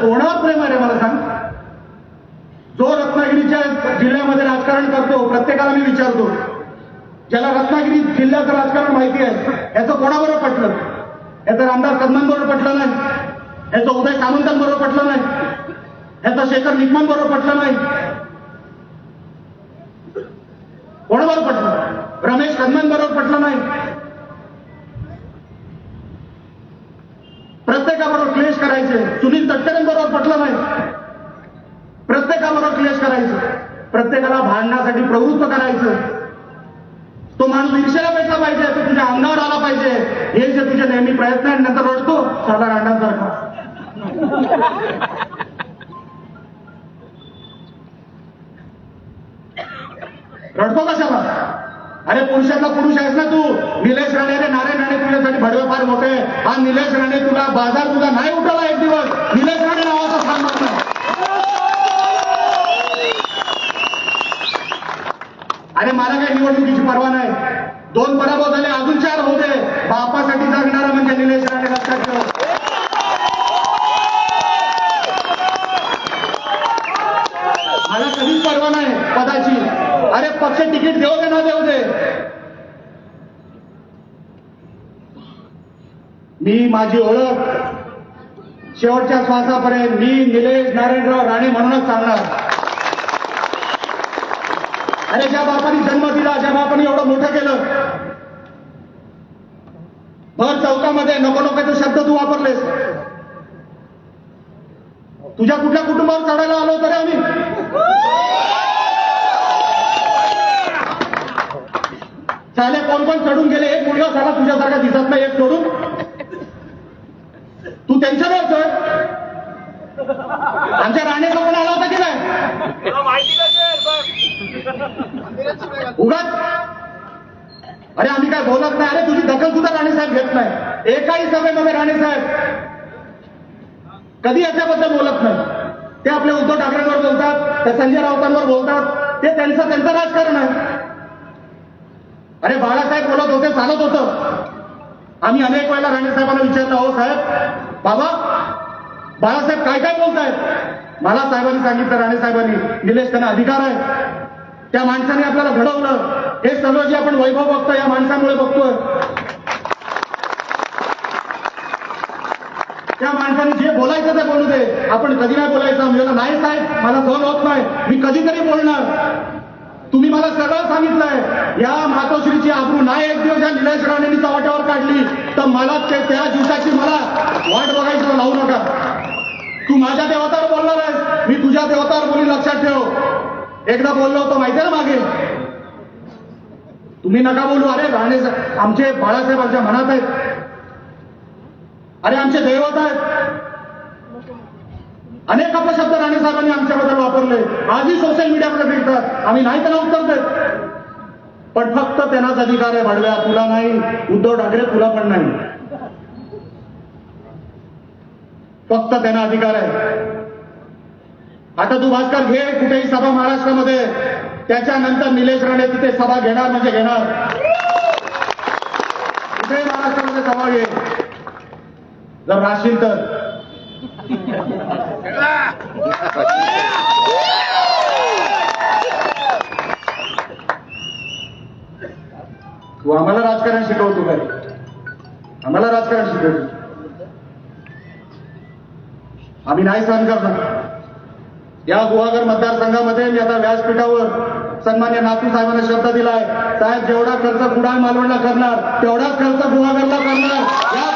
कोणावर प्रेम आहे मला सांग? जो रत्नागिरीच्या जिल्ह्यामध्ये राजकारण करतो प्रत्येकाला मी विचारतो. ज्याला रत्नागिरी जिल्ह्याचं राजकारण माहिती आहे याचं कोणाबरोबर पटलं याचं रामदास कदमांबरोबर पटलं नाही? याचं उदय सामंतांबरोबर पटलं नाही? याचं शेखर निकमांबरोबर पटलं नाही? कोणाबरोबर पटलं रमेश कदमांबरोबर पटलं नाही प्रत्येकाबरोबर क्लेश करायचे. सुनील तटकरेंबरोबर पटलं नाही. प्रत्येकाबरोबर क्लेश करायचं. प्रत्येकाला भांडण्यासाठी प्रवृत्त करायचं. तो माणूस ईर्षेला बैठला पाहिजे तो तुझ्या अंगावर आला पाहिजे. हे जे तुझे नेहमी प्रयत्न आहे नंतर रडतो साधा रांडांसारखा रडतो कशाला? अरे पुरुषातला पुरुष आहेस ना तू. निलेश राणे अरे नारायण राणे तुझ्यासाठी भडवे फार मोठे. हा निलेश राणे तुला बाजार तुझा नाही उठवला एक दिवस. निलेश राणे नावाचा स्थान नाही अरे मला काही निवडणुकीची परवा नाही. दोन पराभव झाले अजून चार होते दे बापासाठी जगणारा म्हणजे निलेश राणे लक्षात ठेव मला पर्वा नाही पदाची अरे पक्ष तिकीट देऊ दे ना देऊ दे. मी माझी ओळख शेवटच्या श्वासापर्यंत मी निलेश नारायणराव राणे म्हणूनच सांगणार. अरे ज्या बापाने जन्म दिला ज्या बापाने एवढं मोठं केलं. भर चौकामध्ये नको नकोचे शब्द तू वापरलेस. तुझ्या कुठल्या कुटुंबावर चढायला आलो होतो रे आम्ही? चाले कोण कोण चढून गेले एक मुलगा झाला तुझ्यासारखा दिसत नाही एक सोडून तू त्यांच्यावर चढ. आमच्या राणेचा पण आला होता की नाही? उगाच. अरे आम्ही काय बोलत नाही. अरे तुझी दखल सुद्धा राणेसाहेब घेत नाही. एकाही सभेमध्ये राणेसाहेब कधी याच्याबद्दल बोलत नाही. ते आपले उद्धव ठाकरेंवर बोलतात ते संजय राऊतांवर बोलतात ते त्यांचं त्यांचं राजकारण आहे. अरे बाळासाहेब बोलत होते चालत होतं. आम्ही अनेक वेळेला राणेसाहेबांना विचारलं हो साहेब बाबा बाळासाहेब काय काय बोलतायत? मला साहेबांनी सांगितलं राणे साहेबांनी निलेश त्यांना अधिकार आहे. त्या माणसाने आपल्याला घडवलं. हे सर्व जे आपण वैभव बघतो या माणसामुळे बघतोय. त्या माणसाने बोलायचं ते बोलू दे. आपण कधी नाही बोलायचं? म्हणजे नाही साहेब मला सहन होत नाही. मी कधीतरी बोलणार. तुम्ही मला सगळं सांगितलंय. या मातोश्रीची आबरू नाही एक दिवस या निलेश राणेंनी चव्हाट्यावर काढली. तर मला ते त्या दिवसाची मला वाट बघायचं लावू नका. तू माझ्या देवतावर बोलणार आहेस. मी तुझ्या देवतावर बोली लक्षात ठेव. एकदा बोललो होतो माहितीये ना मागे? तुम्ही नका बोलू. अरे राणे आमचे बाळासाहेब आमच्या मनात आहेत. अरे आमचे दैवत आहेत. अनेक अपशब्द राणे साहेबांनी आमच्याबद्दल वापरले. आजही सोशल मीडियामध्ये भेटतात आम्ही नाही त्यांना उत्तर देत. पण फक्त त्यांनाच अधिकार आहे. भाडव्या तुला नाही. उद्धव ठाकरे तुला पण नाही. फक्त त्यांना अधिकार आहे. आता तू भास्कर घे कुठेही सभा महाराष्ट्रामध्ये. त्याच्यानंतर निलेश राणे तिथे सभा घेणार म्हणजे घेणार. कुठेही महाराष्ट्रामध्ये सभा घे. जर राहशील तर. तू आम्हाला राजकारण शिकवतो काय आम्हाला राजकारण शिकवतो. आम्ही नाही सहन करणार. या गुहागर मतदारसंघामध्ये मी आता व्यासपीठावर सन्मान्य नातू साहेबांना शब्द दिलाय. साहेब जेवढा खर्च कुडाळ मालवणला करणार तेवढाच खर्च गुहागरला करणार. या